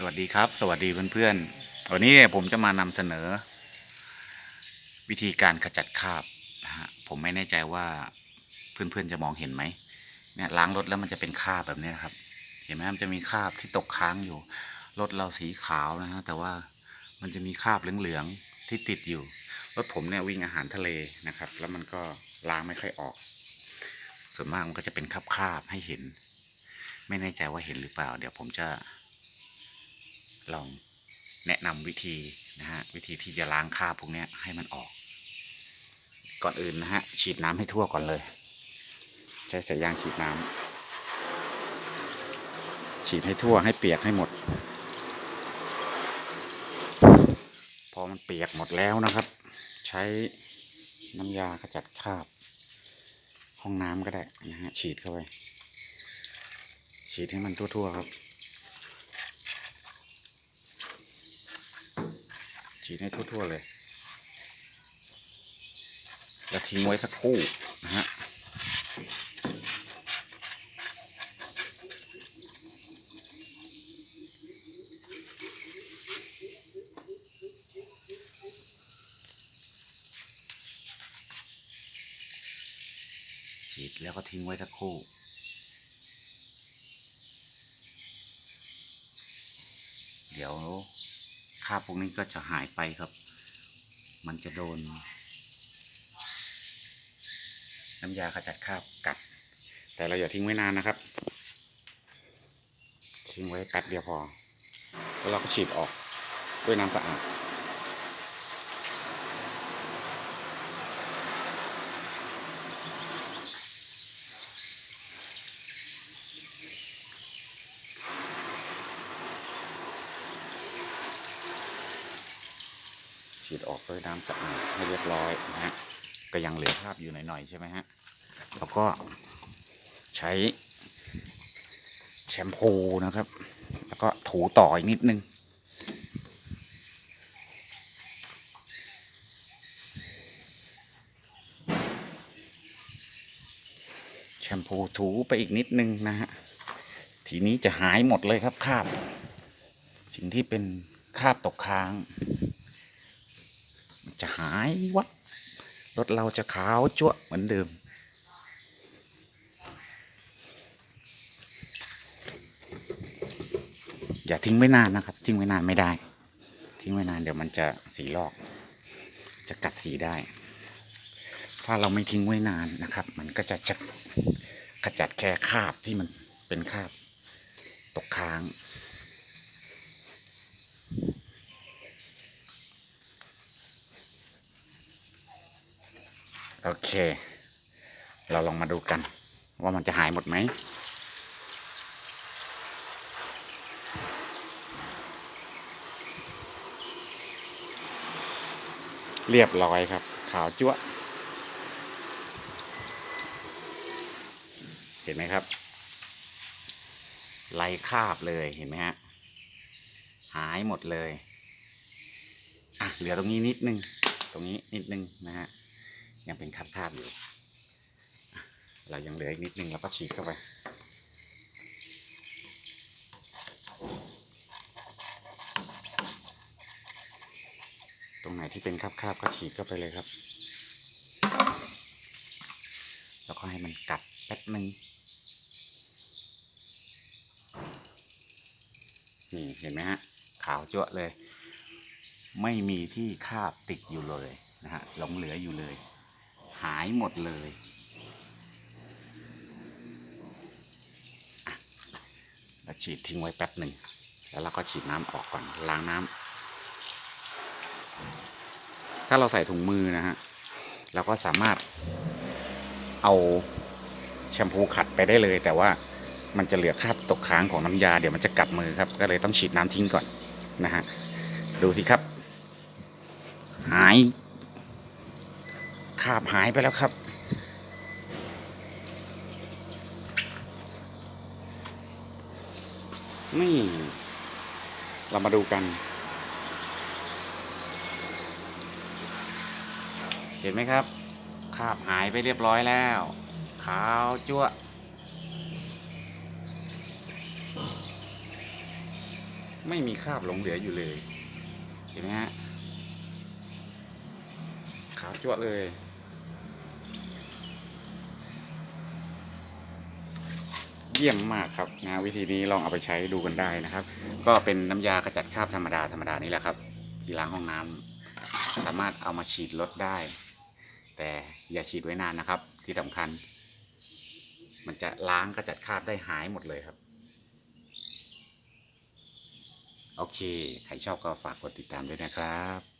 สวัสดีครับ สวัสดีเพื่อนๆวันนี้ผมจะมานำเสนอ วิธีการขจัดคราบนะฮะผมไม่แน่ใจว่าเพื่อนๆจะมองเห็นไหมเนี่ยล้างรถแล้วมันจะเป็นคราบแบบนี้นะครับ เห็นไหมมันจะมีคราบที่ตกค้างอยู่รถเราสีขาวนะฮะแต่ว่ามันจะมีคราบเหลืองๆที่ติดอยู่รถผมเนี่ยวิ่งอาหารทะเลนะครับ แล้วมันก็ล้างไม่ค่อยออก ส่วนมากมันก็จะเป็นคราบๆให้เห็น ไม่แน่ใจว่าเห็นหรือเปล่า เดี๋ยวผมจะ ลองแนะนำวิธีนะฮะวิธีที่จะล้างคราบพวกนี้ให้มันออก ก่อนอื่นนะฮะฉีดน้ำให้ทั่วก่อนเลย ใช้สายยางฉีดน้ำฉีดให้ทั่วให้เปียกให้หมด พอมันเปียกหมดแล้วนะครับ ใช้น้ำยาขจัดคราบ ห้องน้ำก็ได้นะฮะฉีดเข้าไปฉีดให้มันทั่วๆครับ ฉีดให้ทั่วๆเลยแล้วทิ้งไว้สักครู่นะฮะฉีดแล้วก็ทิ้งไว้สักครู่เดี๋ยวาบพวกนี้ก็จะหายไปครับ มันจะโดน น้ำยาขจัดคราบกัด แต่เราอย่าทิ้งไว้นานนะครับ ทิ้งไว้แป๊บเดียวพอ แล้วเราก็ฉีดออกด้วยน้ำสะอาด ฉีดออกด้วยน้ำสะอาดให้เรียบร้อยนะฮะก็ยังเหลือคราบอยู่หน่อยๆใช่ไหมฮะแล้วก็ใช้แชมพูนะครับ แล้วก็ถูต่ออีกนิดนึงแชมพูถูไปอีกนิดนึงนะฮะทีนี้จะหายหมดเลยครับคราบ สิ่งที่เป็นคราบตกค้าง หายวับรถเราจะขาวจั๊วเหมือนเดิม อย่าทิ้งไว้นานนะครับ ทิ้งไว้นานไม่ได้ ทิ้งไว้นานเดี๋ยวมันจะสีลอก จะกัดสีได้ ถ้าเราไม่ทิ้งไว้นานนะครับ มันก็จะจะขจัดแค่คราบที่มันเป็นคราบตกค้าง โอเค เราลองมาดูกัน ว่ามันจะหายหมดไหมเรียบร้อยครับ ขาวจั๊วเห็นไหมครับไล่คาบเลยเห็นไหมฮะหายหมดเลย อะ เหลือตรงนี้นิดนึง ตรงนี้นิดนึงนะฮะ ยังเป็นคราบๆอยู่ เรายังเหลืออีกนิดนึงเราก็ฉีดเข้าไปตรงไหนที่เป็นคราบๆก็ฉีดเข้าไปเลยครับ แล้วก็ให้มันกัดแป๊บนึงนี่เห็นไหมฮะ ขาวจั่วเลย ไม่มีที่คราบติดอยู่เลยนะฮะหลงเหลืออยู่เลย หายหมดเลยแล้วฉีดทิ้งไว้แป๊บหนึ่ง แล้วเราก็ฉีดน้ำออกก่อนล้างน้ำถ้าเราใส่ถุงมือนะฮะเราก็สามารถเอาแชมพูขัดไปได้เลย แต่ว่ามันจะเหลือคราบตกค้างของน้ำยาเดี๋ยวมันจะกัดมือครับ ก็เลยต้องฉีดน้ำทิ้งก่อนนะฮะดูสิครับ หาย คาบหายไปแล้วครับ นี่ เรามาดูกัน เห็นไหมครับคาบหายไปเรียบร้อยแล้ว ขาวจั่วไม่มีคราบหลงเหลืออยู่เลย เห็นไหมฮะ ขาวจั่วเลย เยี่ยมมากครับนะวิธีนี้ลองเอาไปใช้ดูกันได้นะครับ ก็เป็นน้ำยากระจัดคราบธรรมดาธรรมดานี่แหละครับที่ล้างห้องน้ำสามารถเอามาฉีดรถได้ แต่อย่าฉีดไว้นานนะครับ ที่สำคัญ มันจะล้างกระจัดคราบได้หายหมดเลยครับ โอเค ใครชอบก็ฝากกดติดตามด้วยนะครับ